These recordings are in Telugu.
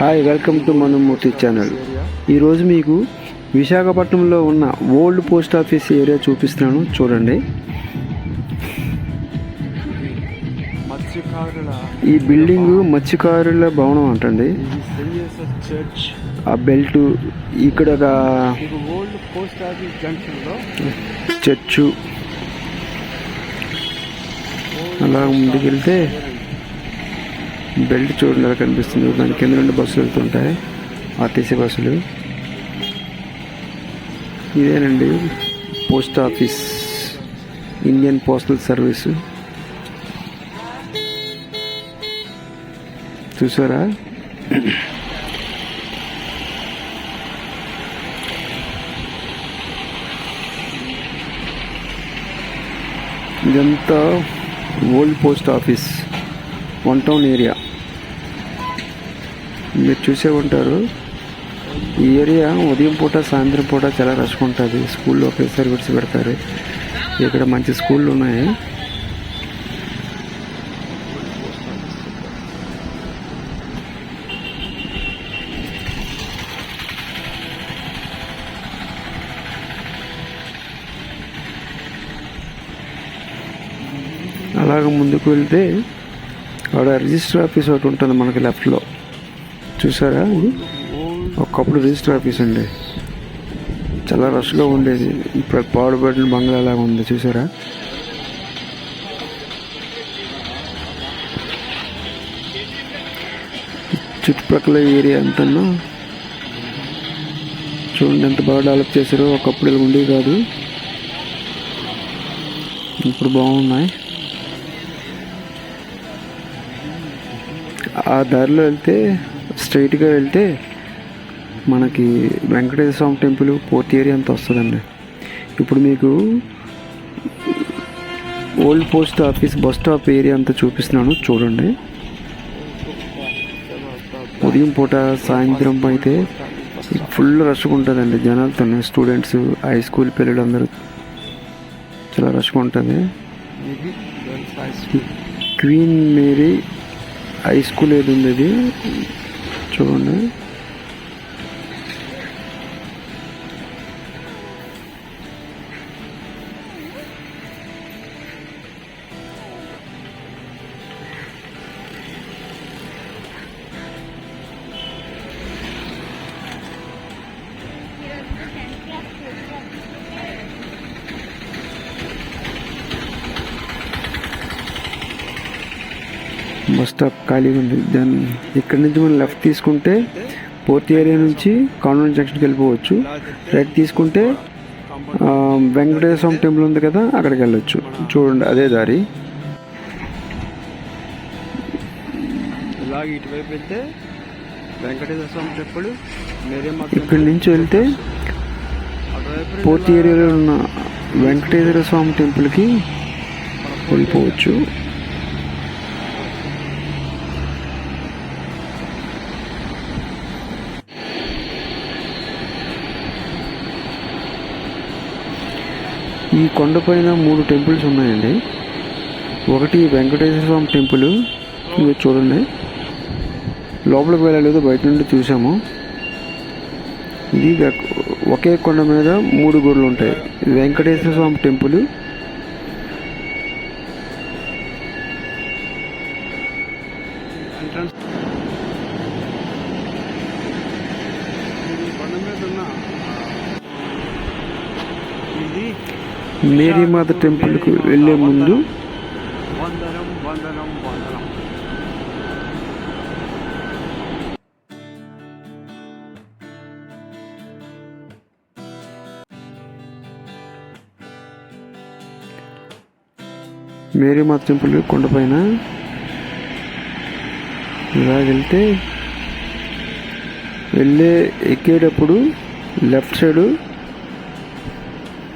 Hi welcome to Manumurthy channel. ఈరోజు మీకు విశాఖపట్నంలో ఉన్న ఓల్డ్ పోస్ట్ ఆఫీస్ ఏరియా చూపిస్తున్నాను. చూడండి. ఈ బిల్డింగ్ మత్స్యకారుల భవనం అంటండి. చర్చ్ ఆ బెల్ట్ ఇక్కడ ఒక ఓల్డ్ పోస్ట్ ఆఫీస్ చర్చు. అలా ముందుకెళ్తే బెల్ట్ చూడండి అలా కనిపిస్తుంది దాని కింద నుండి బస్సులు వెళ్తుంటాయి. ఆర్టీసీ బస్సులు. ఇదేనండి post office. Indian postal service. చూసారా? ఇదంతా old post office. One town area. మీరు చూసే ఉంటారు. ఈ ఏరియా ఉదయం పూట సాయంత్రం పూట చాలా రష్గా ఉంటుంది. స్కూల్లో ఒకేసారి విడిచి పెడతారు. ఇక్కడ మంచి స్కూళ్ళు ఉన్నాయి. అలాగ ముందుకు వెళ్తే ఆడ రిజిస్టర్ ఆఫీస్ ఒకటి ఉంటుంది మనకి లెఫ్ట్లో. చూసారా ఇది? ఒకప్పుడు రిజిస్టర్ ఆఫీస్ అండి. చాలా రష్గా ఉండేది. ఇప్పుడు పాడుబడిన బంగ్లా లాగా ఉంది. చూసారా? చుట్టుపక్కల ఏరియా అంతా చూడండి ఎంత బాగా డెవలప్ చేశారో. ఒకప్పుడు ఇలా ఉండేవి కాదు. ఇప్పుడు బాగున్నాయి. ఆ దారిలో వెళ్తే స్ట్రైట్గా వెళ్తే మనకి Venkateswara Swami temple port area అంతా వస్తుందండి. ఇప్పుడు మీకు old post office bus stop area అంతా చూపిస్తున్నాను చూడండి. ఉదయం పూట సాయంత్రం అయితే ఫుల్ రష్గా ఉంటుందండి జనాలతో స్టూడెంట్స్ హై స్కూల్ పిల్లలు అందరూ చాలా రష్గా ఉంటుంది. క్వీన్ మేరీ హై స్కూల్ ఏది ఉంది ఇది స్టాప్ ఖాళీగా ఉంది. దాని ఇక్కడ నుంచి మనం లెఫ్ట్ తీసుకుంటే పోర్ట్ ఏరియా నుంచి కాన్వెంట్ జంక్షన్కి వెళ్ళిపోవచ్చు. రైట్ తీసుకుంటే వెంకటేశ్వర స్వామి టెంపుల్ ఉంది కదా అక్కడికి వెళ్ళొచ్చు. చూడండి అదే దారి. ఇలాగ ఇటువైపు వెళ్తే వెంకటేశ్వర స్వామి టెంపుల్ ఇక్కడి నుంచి వెళ్తే పోర్ట్ ఏరియాలో ఉన్న వెంకటేశ్వర స్వామి టెంపుల్కి వెళ్ళిపోవచ్చు. ఈ కొండపైన మూడు టెంపుల్స్ ఉన్నాయండి. ఒకటి వెంకటేశ్వర స్వామి టెంపుల్. ఇవి చూడండి. లోపలికి వెళ్ళలేదు బయట నుండి చూసాము. ఇది ఒకే కొండ మీద మూడు గుడులు ఉంటాయి. వెంకటేశ్వర స్వామి టెంపుల్ ఎంట్రన్స్ ఇది కొండ మీద ఉన్న ఇది మేరీమాత టెంపుల్కి వెళ్ళే ముందు మేరీమాత టెంపుల్ కొండపైన ఇలా వెళ్తే వెళ్ళే ఎక్కేటప్పుడు లెఫ్ట్ సైడు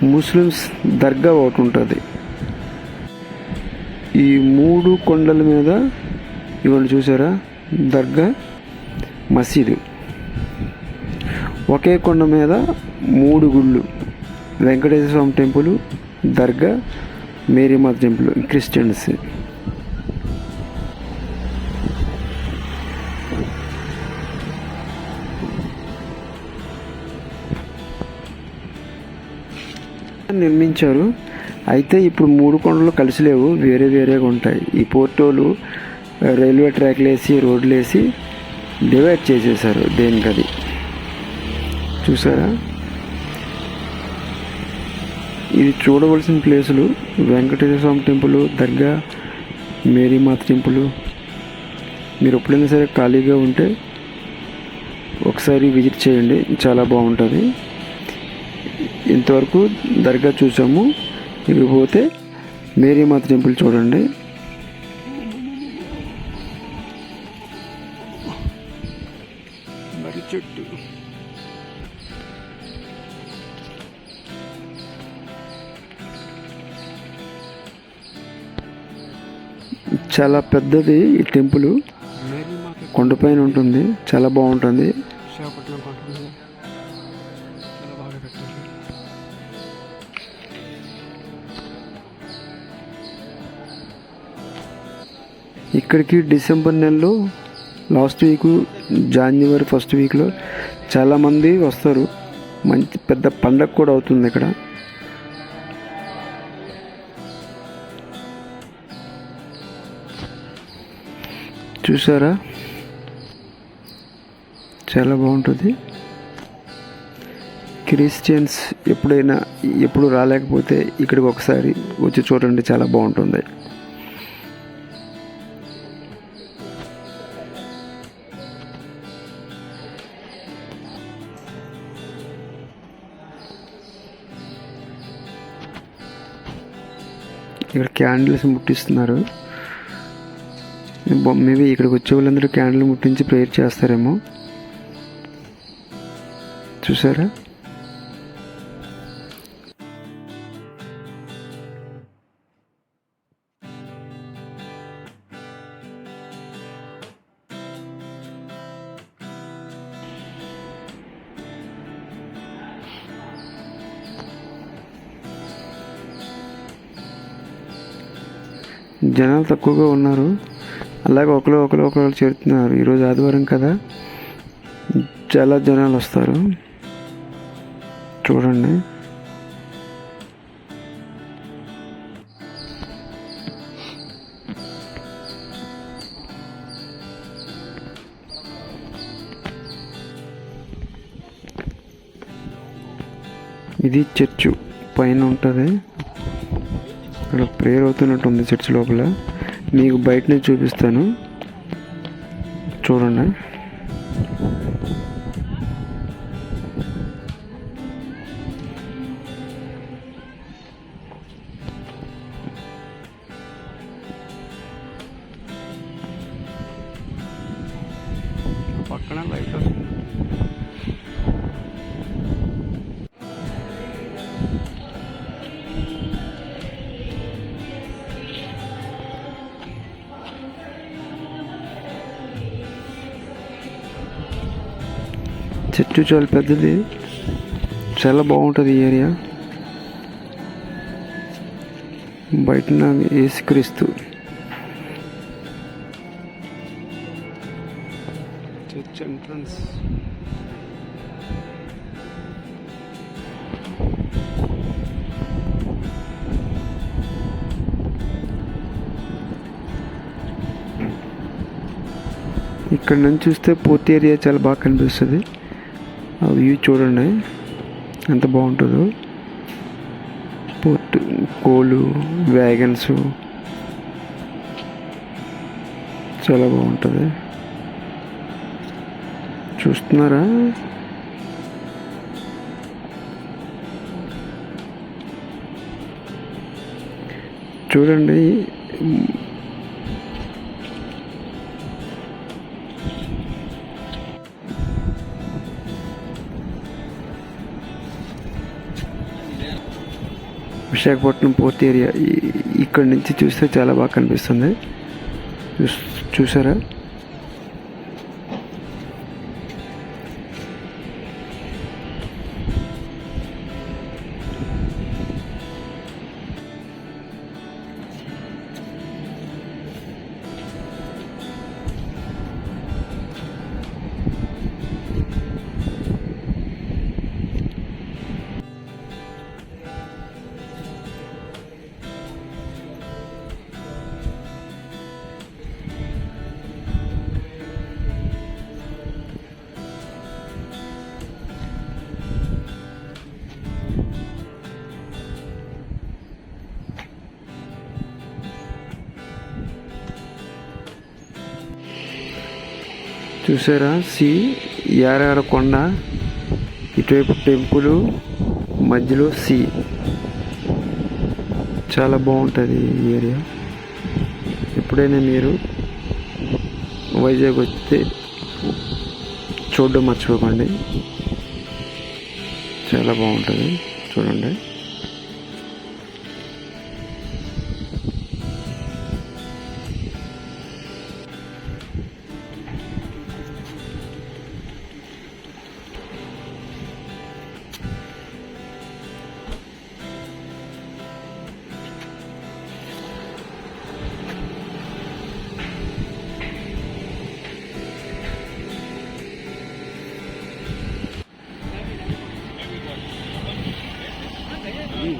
ముస్లిమ్స్ దర్గా ఒకటి ఉంటుంది. ఈ మూడు కొండల మీద ఇవన్నీ చూసారా? దర్గా మసీదు. ఒకే కొండ మీద మూడు గుళ్ళు. వెంకటేశ్వర స్వామి టెంపుల్ దర్గా మేరీమాత టెంపుల్ క్రిస్టియన్స్. నిర్మించారు. అయితే ఇప్పుడు మూడు కొండలు కలిసి లేవు వేరే వేరేగా ఉంటాయి. ఈ పోర్టోలు రైల్వే ట్రాక్లు వేసి రోడ్లు వేసి డివైడ్ చేసేసారు దేనికది. చూసారా? ఇది చూడవలసిన ప్లేసులు. వెంకటేశ్వర స్వామి టెంపుల్ దర్గా మేరీమాత టెంపుల్. మీరు ఎప్పుడైనా సరే ఖాళీగా ఉంటే ఒకసారి విజిట్ చేయండి. చాలా బాగుంటుంది. ఇంతవరకు దర్గా చూసాము. ఇక పోతే మేరీమాత టెంపుల్ చూడండి. మరి చెట్టు. చాలా పెద్దది ఈ టెంపుల్. మేరీ మాత కొండపైన ఉంటుంది. చాలా బాగుంటుంది. ఇక్కడికి డిసెంబర్ నెలలో లాస్ట్ వీక్ జాన్యువరి ఫస్ట్ వీక్లో చాలామంది వస్తారు. మంచి పెద్ద పండగ కూడా అవుతుంది ఇక్కడ. చూసారా? చాలా బాగుంటుంది. క్రిస్టియన్స్ ఎప్పుడైనా ఎప్పుడు రాలేకపోతే ఇక్కడికి ఒకసారి వచ్చి చూడండి చాలా బాగుంటుంది. ఇక్కడ క్యాండిల్స్ ముట్టిస్తున్నారు. మేబీ ఇక్కడికి వచ్చే వాళ్ళందరూ క్యాండిల్ ముట్టించి ప్రేయర్ చేస్తారేమో. చూసారా? జనాలు తక్కువగా ఉన్నారు. అలాగే ఒకరు ఒకరు ఒకరు చేరుతున్నారు. ఈరోజు ఆదివారం కదా? చాలా జనాలు వస్తారు. చూడండి. ఇది చర్చు. పైన ఉంటుంది. ఇక్కడ ప్రేయర్ అవుతున్నట్టు ఉంది చర్చ్ లోపల. మీకు బయటనే చూపిస్తాను. చూడండి. పక్కన లైట్ చర్చు చాలా పెద్దది. చాలా బాగుంటుంది ఈ ఏరియా. బయట ఏసుక్రీస్తు చర్చ్ ఎంట్రన్స్ ఇక్కడ నుంచి చూస్తే పూర్తి ఏరియా చాలా బాగా కనిపిస్తుంది. ఆ వ్యూ చూడండి. ఎంత బాగుంటుందో. పోర్ట్ కోళ్ళు వ్యాగన్స్. చాలా బాగుంటుంది. చూస్తున్నారా? చూడండి. విశాఖపట్నం పోర్ట్ ఏరియా ఇక్కడ నుంచి చూస్తే చాలా బాగా కనిపిస్తుంది. చూస్- చూసారా? చూసారా? సి యారాడ కొండ ఇటువైపు టెంపుల్ మధ్యలో సి. చాలా బాగుంటుంది ఈ ఏరియా. ఎప్పుడైనా మీరు వైజాగ్ వస్తే చూడడం మర్చిపోకండి. చాలా బాగుంటుంది. చూడండి.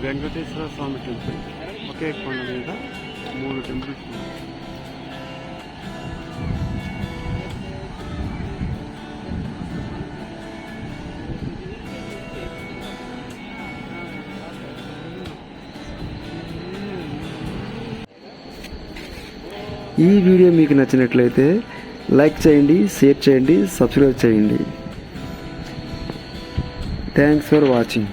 వెంకటేశ్వర స్వామి టెంపుల్ ఒకే కొండ మీద మూడు టెంపుల్స్ ఉన్నాయి. ఈ వీడియో మీకు నచ్చినట్లయితే లైక్ చేయండి షేర్ చేయండి సబ్స్క్రైబ్ చేయండి. Thanks for watching